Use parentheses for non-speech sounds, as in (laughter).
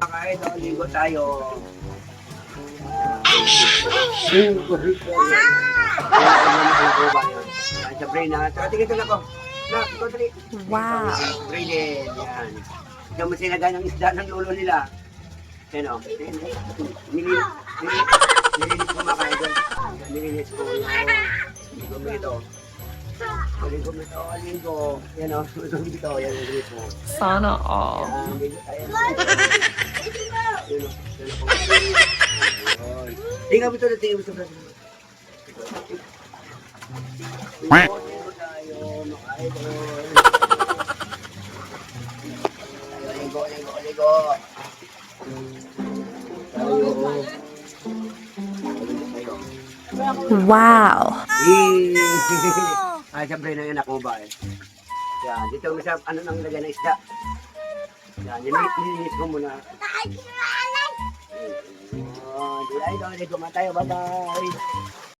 Kahit o, ligo tayo. Siyempre na, tara tingin ito ako. Na, ikaw dali. Wow. Siyempre din, yan. Diyan mo sinaga ng isda ng lulo nila. Yan o. Nilinis, nilinis, nilinis ko mga kaidol. Nilinis ko yung ligo mo ito. Ligo mo ito, ligo. Yan o, ligo mo ito, yan ligo. Sana all. Tingnan mo ito na, tingnan mo ito na. Ligo. Ligo, ligo. Tayo. Wow. Eh, (laughs) ah, siyempre na yung anak mo ba eh. Yan, dito mo sa ano nang lagay ng isda. Yan, nilinis, ko muna. Oh, di ay, di ko tayo. Bye-bye.